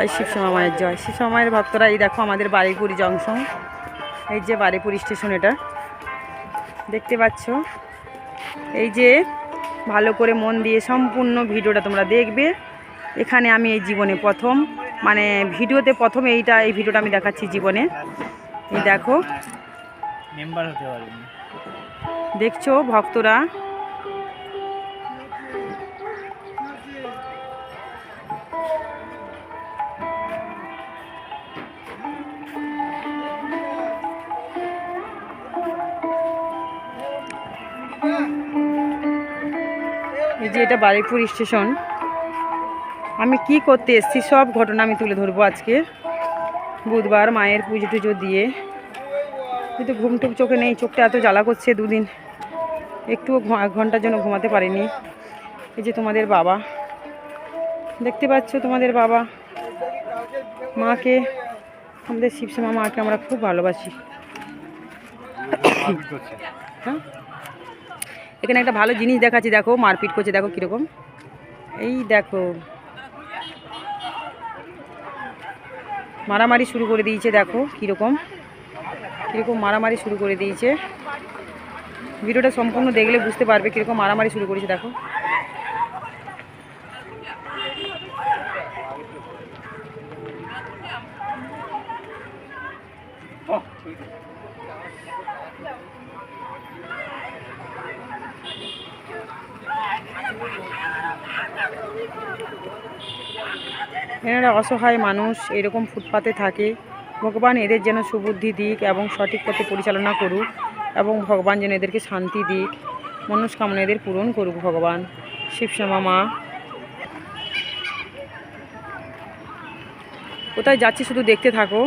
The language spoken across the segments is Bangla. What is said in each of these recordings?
জয় শিবশ্যামা মায়ের জয়। শিবশ্যামা মায়ের ভক্তরা এই দেখো আমাদের বাড়িপুরি জংশন। এই যে বাড়িপুর স্টেশন এটা। দেখতে পাচ্ছ? এই যে ভালো করে মন দিয়ে সম্পূর্ণ ভিডিওটা তোমরা দেখবে। এখানে আমি এই জীবনে প্রথম মানে ভিডিওতে প্রথম এইটা এই ভিডিওটা আমি দেখাচ্ছি জীবনে। এই দেখো। দেখছ ভক্তরা? এই যে এটা বারুইপুর স্টেশন। আমি কি করতে এসেছি সব ঘটনা আমি তুলে ধরবো আজকে। বুধবার মায়ের পুজো টুজো দিয়ে। কিন্তু ঘুম টুক চোখে নেই চোখটা এত জ্বালা করছে দুদিন। একটু এক ঘণ্টার জন্য ঘুমাতে পারিনি। এই যে তোমাদের বাবা। দেখতে পাচ্ছ তোমাদের বাবা। মাকে আমাদের শিবশ্যামা মাকে আমরা খুব ভালোবাসি। হ্যাঁ? এখানে একটা ভালো জিনিস দেখাচ্ছি, দেখো, মারপিট করছে, দেখো কীরকম। এই দেখো। মারামারি শুরু করে দিয়েছে, দেখো কীরকম। কীরকম মারামারি শুরু করে দিয়েছে। ভিডিওটা সম্পূর্ণ দেখলে বুঝতে পারবে কীরকম মারামারি শুরু করেছে, দেখো। এনারা অসহায় মানুষ, এরকম ফুটপাতে থাকে। ভগবান এদের যেন সুবুদ্ধি দিক এবং সঠিক পথে পরিচালনা করুক এবং ভগবান যেন এদেরকে শান্তি দিক। মনস্কামনা এদের পূরণ করুক ভগবান। শিবশ্যামা মা। কোথায় যাচ্ছি শুধু দেখতে থাকো।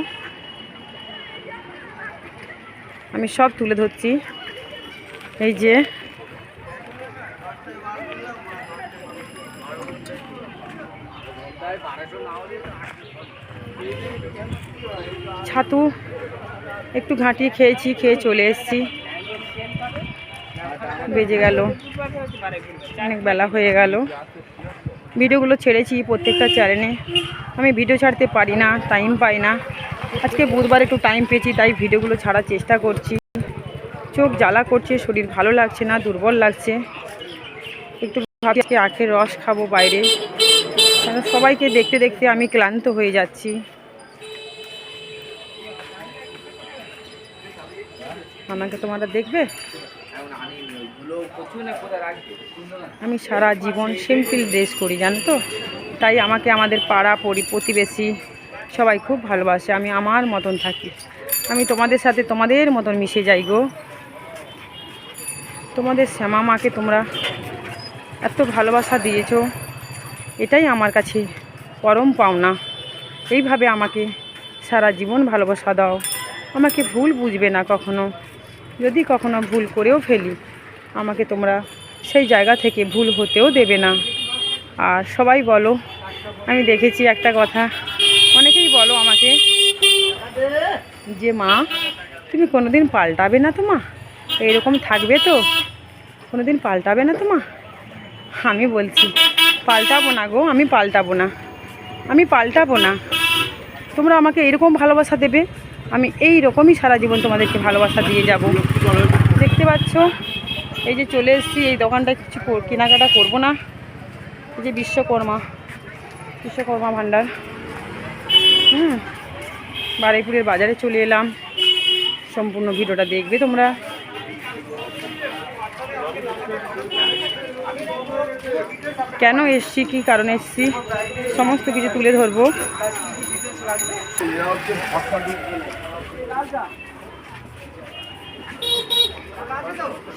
আমি সব তুলে ধরছি। এই যে ছাতু, একটু ঘাঁটিয়ে খেয়েছি, খেয়ে চলে এসেছি। বেজে গেল। অনেক বেলা হয়ে গেল। ভিডিওগুলো ছেড়েছি প্রত্যেকটা চ্যানেলে আমি ভিডিও ছাড়তে পারি না টাইম পাই না। আজকে বুধবার একটু টাইম পেয়েছি, তাই ভিডিওগুলো ছাড়ার চেষ্টা করছি। চোখ জ্বালা করছে, শরীর ভালো লাগছে না, দুর্বল লাগছে। একটু ভাবছি আজকে আখের রস খাব বাইরে। সবাইকে দেখতে দেখতে আমি ক্লান্ত হয়ে যাচ্ছি। আমাকে তোমরা দেখবে? আমি সারা জীবন সিম্পল ড্রেস করি, জানো তো? তাই আমাকে আমাদের পাড়া পরি, প্রতিবেশী সবাই খুব ভালোবাসে, আমি আমার মতন থাকি। আমি তোমাদের সাথে তোমাদের মতন মিশে যাই গো। তোমাদের শ্যামা মাকে তোমরা এত ভালোবাসা দিয়েছ। এটাই আমার কাছে পরম পাওনা। এইভাবে আমাকে সারা জীবন ভালোবাসা দাও। আমাকে ভুল বুঝবে না কখনো। যদি কখনো ভুল করেও ফেলি, আমাকে তোমরা সেই জায়গা থেকে ভুল হতেও দেবে না। আর সবাই বলো, আমি দেখেছি একটা কথা। অনেকেই বলো আমাকে যে, মা, তুমি কোনোদিন পাল্টাবে না তো মা এইরকম থাকবে তো? কোনোদিন পাল্টাবে না তো মা আমি বলছি, পাল্টাবো না গো, আমি পাল্টাবো না। আমি পাল্টাবো না। তোমরা আমাকে এরকম ভালোবাসা দেবে, আমি এই রকমই সারা জীবন তোমাদেরকে ভালোবাসা দিয়ে যাব। দেখতে পাচ্ছ? এই যে চলে এসেছি, এই দোকানটায় কিছু কেনাকাটা করব না। এই যে বিশ্বকর্মা বিশ্বকর্মা ভাণ্ডার। হুম, বারুইপুরের বাজারে চলে এলাম। সম্পূর্ণ ভিডিওটা দেখবে তোমরা। কেন এসছি? কী কারণে এসছি? সমস্ত কিছু তুলে ধরবো।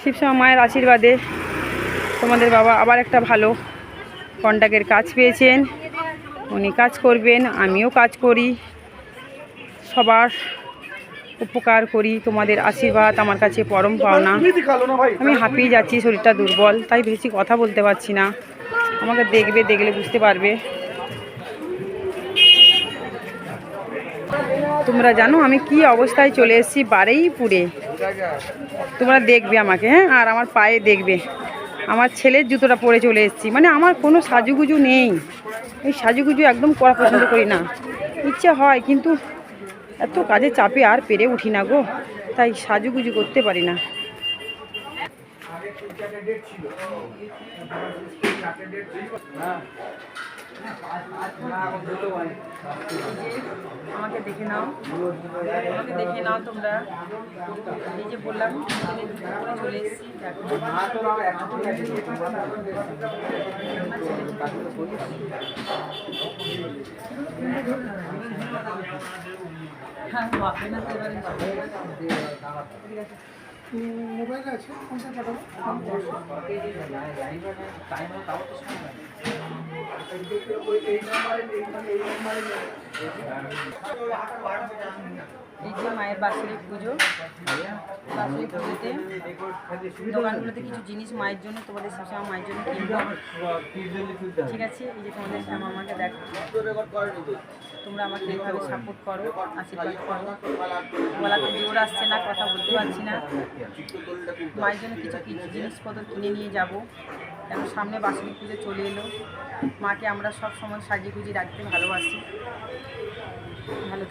শিবশ্যামা মায়ের আশীর্বাদে তোমাদের বাবা আবার একটা ভালো কন্ট্যাক্টের কাজ পেয়েছেন। উনি কাজ করবেন, আমিও কাজ করি। সবার উপকার করি, তোমাদের আশীর্বাদ, আমার কাছে পরম পাওনা। আমি হাঁপিয়ে যাচ্ছি, শরীরটা দুর্বল, তাই বেশি কথা বলতে পারছি না। আমাকে দেখবে, দেখলে বুঝতে পারবে। তোমরা জানো আমি কি অবস্থায় চলে এসেছি বারেইপুরে? তোমরা দেখবে আমাকে হ্যাঁ? আর আমার পায়ে দেখবে। আমার ছেলের জুতোটা পরে চলে এসেছি। মানে আমার কোনো সাজুগুজু নেই। এই সাজুগুজু একদম করা পছন্দ করি না। ইচ্ছে হয়, কিন্তু এত কাজে চাপে আর পেরে উঠি না গো, তাই সাজুগুজু করতে পারি না। আমাকে দেখে নাও। আমাকে দেখে নাও তোমরা। এই যে বললাম দুপুর করে চলে আছে কোনটা পাঠাবো? টাইম না তো এবারে এই যে মায়ের বাৎসরিক পুজো, বাৎসরিক পুজোতে দোকানগুলোতে কিছু জিনিস মায়ের জন্য তোমাদের শ্যামা মায়ের জন্য কিনবো। ঠিক আছে, এই যে তোমাদের শ্যামা আমাকে দেখো। তোমরা আমাকে এইভাবে সাপোর্ট করো, আশীর্বাদ করো। গলাতে জোর আসছে না, কথা বলতে পারছি না। মায়ের জন্য কিছু কিছু জিনিসপত্র কিনে নিয়ে যাব। কেন সামনে বাসন্তী পুজো চলে এলো। মাকে আমরা সব সময় সাজিয়ে গুজিয়ে রাখতে ভালোবাসি। ভালো